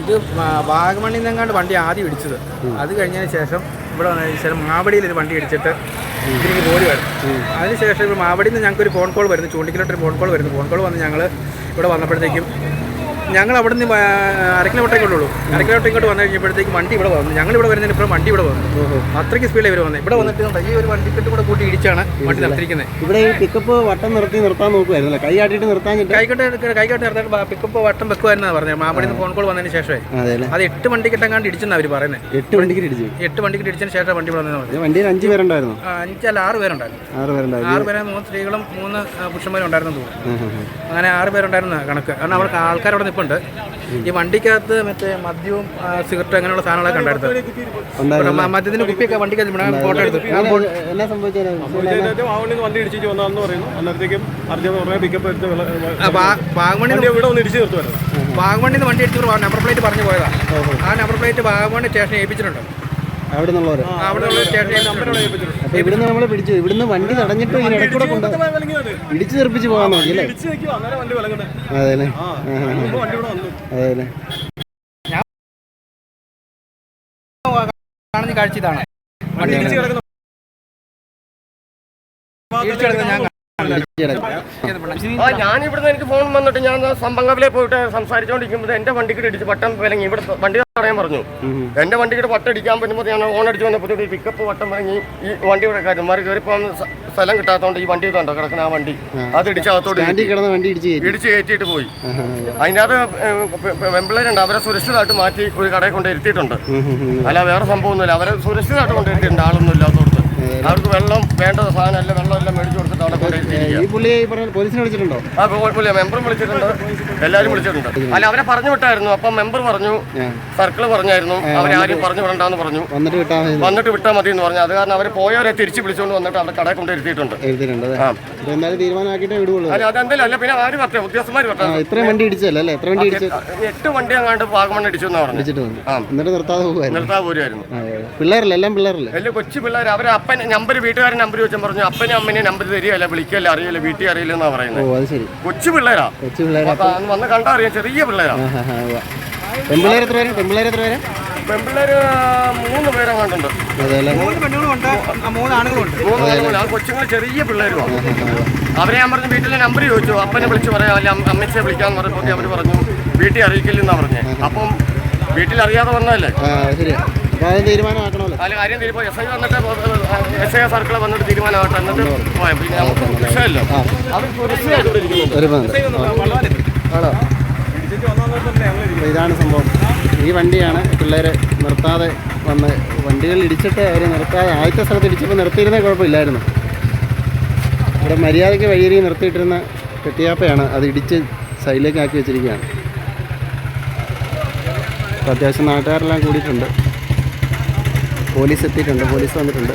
ഇത് വാഗമണ്ണിൽ നിന്നെങ്ങാണ്ട് വണ്ടി ആദ്യം ഇടിച്ചത്. അത് കഴിഞ്ഞതിന് ശേഷം ഇവിടെ വന്നതിന് ശേഷം മാവടിയിൽ ഒരു വണ്ടി ഇടിച്ചിട്ട് ഇതിലേക്ക് ഓടി വരും. അതിനുശേഷം ഇപ്പോൾ മാവടിയിൽ നിന്ന് ഞങ്ങൾക്ക് ഒരു ഫോൺ കോൾ വരുന്നു. ചൂണ്ടിക്കലോട്ടൊരു ഫോൺ കോൾ വരുന്നു. ഫോൺ കോൾ വന്ന് ഞങ്ങൾ ഇവിടെ വന്നപ്പോഴത്തേക്കും ഞങ്ങൾ അവിടെ നിന്ന് അര കിലോമീറ്റർ ഉള്ളൂ അര കിലോമീറ്റർ ഇങ്ങോട്ട് വന്നു കഴിഞ്ഞപ്പോഴത്തേക്ക് വണ്ടി ഇവിടെ വന്നു. ഞങ്ങൾ ഇവിടെ വരുന്നതിന് ഇപ്പം വണ്ടി ഇവിടെ വന്നു. അത്രയ്ക്ക് സ്പീഡിൽ ഇവർ വന്നത് ഇവിടെ വന്നിട്ട് ഈ ഒരു വണ്ടിക്കെട്ട് കൂടെ കൂട്ടി ഇടിച്ചാണ് വണ്ടി നിർത്തിയിരിക്കുന്നത് ഇവിടെ ഈ പിക്കപ്പ് വട്ടം നിർത്തി നിർത്താൻ നോക്കുമായിരുന്നല്ലേ കൈ കാട്ടിട്ട് നിർത്താൻ കൈക്കോട്ട് കൈക്കോട്ട് നിർത്താൻ പിക്കപ്പ് വട്ടം വെക്കുമായിരുന്നു പറഞ്ഞത്. മാമ്പടി ഫോൺ കോൾ വന്നതിന് ശേഷമേ. അതെ എട്ട് വണ്ടിക്കിട്ടെങ്ങാണ്ട് ഇടിച്ചെന്നാണ് അവർ പറയുന്നത് എട്ട് വണ്ടിക്ക് ഇടിച്ചു. എട്ട് വണ്ടിക്ക് ഇടിച്ചതിന് ശേഷം വണ്ടി ഇവിടെ വന്നത് വണ്ടിയിൽ അഞ്ച് പേരുണ്ടായിരുന്നു? അഞ്ചല്ല ആറ് പേരുണ്ടായിരുന്നു. ആറ് പേരുണ്ടായിരുന്നു. ആറ് പേരെ മൂന്ന് സ്ത്രീകളും മൂന്ന് പുരുഷന്മാരും ഉണ്ടായിരുന്നു തോന്നുന്നു. അങ്ങനെ ആറ് പേരുണ്ടായിരുന്നു കണക്ക്. കാരണം അവർക്ക് ആൾക്കാർ നിൽപ്പുണ്ട് ഈ വണ്ടിക്കകത്ത് മറ്റേ മദ്യവും സിഗരറ്റും അങ്ങനെയുള്ള സാധനങ്ങളൊക്കെ ഉണ്ടായിരുന്നു. മദ്യത്തിന്റെ കുപ്പിയൊക്കെ വണ്ടിക്കകത്ത് ഇവിടെ ഫോട്ടോ എടുത്തു. വണ്ടി ഇടിച്ചിട്ട് വന്നാന്ന് പറയുന്നു. അന്നേരത്തേക്കും പിക്കപ്പ് എടുത്ത് ഇവിടെ ഒന്ന് ഇടിച്ച് വണ്ടി അടിച്ചു നമ്പർ പ്ലേറ്റ് പറഞ്ഞു പോയതാണ് ആ നമ്പർ പ്ലേറ്റ് വാഗ്മണി സ്റ്റേഷനിൽ ഏൽപ്പിച്ചിട്ടുണ്ട്. അവിടെ ഉള്ള അപ്പൊ ഇവിടുന്ന് നമ്മളെ പിടിച്ചു. ഇവിടുന്ന് വണ്ടി തടഞ്ഞിട്ട് ഈ ഇടക്കൂടെ കൊണ്ട് ഇടിച്ചു തെറിപ്പിച്ച് പോകാൻ നോക്കി അല്ലേ? ഇടിച്ച് നിൽക്കും വണ്ടി വിളങ്ങുന്നത് അതെ അല്ലേ വണ്ടി ഇവിടെ വന്നു. അതെ അല്ലേ കാണുന്ന കാഴ്ച ഇതാണ്. വണ്ടി ഇടിച്ച് കിടക്കുന്ന ഞാൻ ആ ഞാൻ ഇവിടുന്ന് എനിക്ക് ഫോൺ വന്നിട്ട് ഞാൻ സമ്പങ്കവിലെ പോയിട്ട് സംസാരിച്ചുകൊണ്ടിരിക്കുമ്പോൾ എന്റെ വണ്ടിക്ക് ഇടിച്ച് വട്ടം വിലങ്ങി. ഇവിടെ വണ്ടി തടയാൻ പറഞ്ഞു. എന്റെ വണ്ടിക്ക് വട്ടം അടിക്കാൻ പറ്റുമ്പോൾ ഞാൻ ഓൺ അടിച്ച് വന്നപ്പോൾ ഈ പിക്കപ്പ് വട്ടം വിലങ്ങി ഈ വണ്ടിയുടെ കാര്യം മാറി കയറിപ്പോൾ സ്ഥലം കിട്ടാത്തതുകൊണ്ട് ഈ വണ്ടി കണ്ടോ? കിടക്കുന്ന ആ വണ്ടി. അത് വണ്ടി ഇടിച്ച് കയറ്റി. ഇടിച്ച് കയറ്റിയിട്ട് പോയി. അതിനകത്ത് വെമ്പിളരുണ്ട് അവരെ സുരക്ഷിതമായിട്ട് മാറ്റി ഒരു കടയിൽ കൊണ്ട് ഇരുത്തിയിട്ടുണ്ട്. അല്ല വേറെ സംഭവമൊന്നുമില്ല. അവരെ സുരക്ഷിതമായിട്ട് കൊണ്ടിരുത്തിയിട്ടുണ്ട് ആളൊന്നും ഇല്ലാത്തടത്ത് അവർക്ക് വെള്ളം വേണ്ട സാധനം എല്ലാം വെള്ളം എല്ലാം മേടിച്ചു കൊടുത്തിട്ട് അവിടെ കൊണ്ടിരുത്തിയിരിക്കുക ഈ പുള്ളി ഈ പറഞ്ഞ പോലീസിനെ വിളിച്ചിട്ടുണ്ടോ? ആ കുഴപ്പമില്ല. മെമ്പറും വിളിച്ചിട്ടുണ്ട്. എല്ലാവരും വിളിച്ചിട്ടുണ്ട്. അല്ല അവരെ പറഞ്ഞു വിട്ടായിരുന്നു. അപ്പം മെമ്പർ പറഞ്ഞു സർക്കിൾ പറഞ്ഞായിരുന്നു. അവരെ ആരും പറഞ്ഞു വിടണ്ടെന്ന് പറഞ്ഞു. വന്നിട്ട് വിട്ടാൽ മതി. വന്നിട്ട് വിട്ടാൽ മതി എന്ന് പറഞ്ഞു. അത് കാരണം അവർ പോയവരെ തിരിച്ച് വിളിച്ചുകൊണ്ട് വന്നിട്ട് അവിടെ കടയിൽ കൊണ്ട് ഇരുത്തിയിട്ടുണ്ട്. എഴുതിയിട്ടുണ്ട് തീരുമാനമാക്കിയിട്ടേ വിടുള്ളൂ. അല്ല അതെന്തല്ല അല്ല. പിന്നെ ആര് പറ്റേ ഉദ്യോഗസ്ഥന്മാർ ആ, പറ്റാ ഇത്രയും വണ്ടി ഇടിച്ചല്ലേ അല്ലേ? എത്ര വണ്ടി ഇടിച്ച് എട്ട് വണ്ടി അങ്ങാണ്ട് വാഗമൺ അടിച്ചു എന്ന് പറഞ്ഞു ഇടിച്ചിട്ട് വന്നു. ആ. എന്നിട്ട് നിർത്താതെ പോകുമായിരുന്നു നിർത്താ പോരുമായിരുന്നു ആ, പിള്ളേരല്ലേ? എല്ലാം പിള്ളേരല്ലേ? കൊച്ചു പിള്ളേർ അവരെ അപ്പൻ നമ്പർ വീട്ടുകാരൻ നമ്പർ വെച്ചാൽ പറഞ്ഞു അപ്പനും അമ്മനെ നമ്പർ തരികയല്ല? വിളിക്കല്ല? അറിയില്ല? വീട്ടിൽ അറിയില്ല എന്നാ ഓ പറയുന്നത് അത് ശരി. കൊച്ചു പിള്ളേരാ. കൊച്ചു പിള്ളേരെ അപ്പൊ വന്ന് കണ്ടാ അറിയാം ചെറിയ പിള്ളേരാ. ഉവ്വ. എത്ര പേര്? എത്ര പേര്? പെൺപിള്ളേര് മൂന്ന് പേരെങ്ങാണ്ടുണ്ട് അതെ അല്ലേ മൂന്ന് പെണ്ണുങ്ങളുണ്ട് മൂന്ന് ആണുങ്ങളുണ്ട് മൂന്ന് ആളുകൾ ആ കൊച്ചുങ്ങൾ ചെറിയ പിള്ളേരുമാണ് അവരെ ഞാൻ പറഞ്ഞു വീട്ടിലെ നമ്പർ ചോദിച്ചു. അപ്പനെ വിളിച്ച് പറയാം അല്ല അമ്മ- അമ്മച്ചിയെ വിളിക്കാന്ന് പറഞ്ഞപ്പോൾ അവർ പറഞ്ഞു വീട്ടിൽ അറിയിക്കില്ലെന്നാ പറഞ്ഞേ. അപ്പം വീട്ടിൽ അറിയാതെ വന്നതല്ലേ? ആ അത് ശരിയാ. അത് തീരുമാനമാക്കണമല്ലോ. അതിൽ കാര്യം തീരുമ്പോൾ എസ് ഐ വന്നിട്ട് എസ് ഐ സർക്കിൾ വന്നിട്ട് തീരുമാനമാകട്ടെ എന്നിട്ട് പോയാൽ പിന്നെ നമുക്ക് വിഷയമല്ലോ അവർ ഒരു ബന്ധം ഇതാണ് സംഭവം. ഈ വണ്ടിയാണ് പിള്ളേരെ നിർത്താതെ വന്ന് വണ്ടികൾ ഇടിച്ചിട്ട് അവർ നിർത്താതെ ആദ്യത്തെ സ്ഥലത്ത് ഇടിച്ചപ്പോൾ നിർത്തിയിരുന്നേ കുഴപ്പമില്ലായിരുന്നു. ഇവിടെ മര്യാദയ്ക്ക് വഴിയരി നിർത്തിയിട്ടിരുന്ന കെട്ടിയാപ്പയാണ് അത് ഇടിച്ച് സൈഡിലേക്ക് ആക്കി വെച്ചിരിക്കുകയാണ്. അപ്പോൾ അത്യാവശ്യം നാട്ടുകാരെല്ലാം കൂടിയിട്ടുണ്ട്. പോലീസ് എത്തിയിട്ടുണ്ട് പോലീസ് വന്നിട്ടുണ്ട്.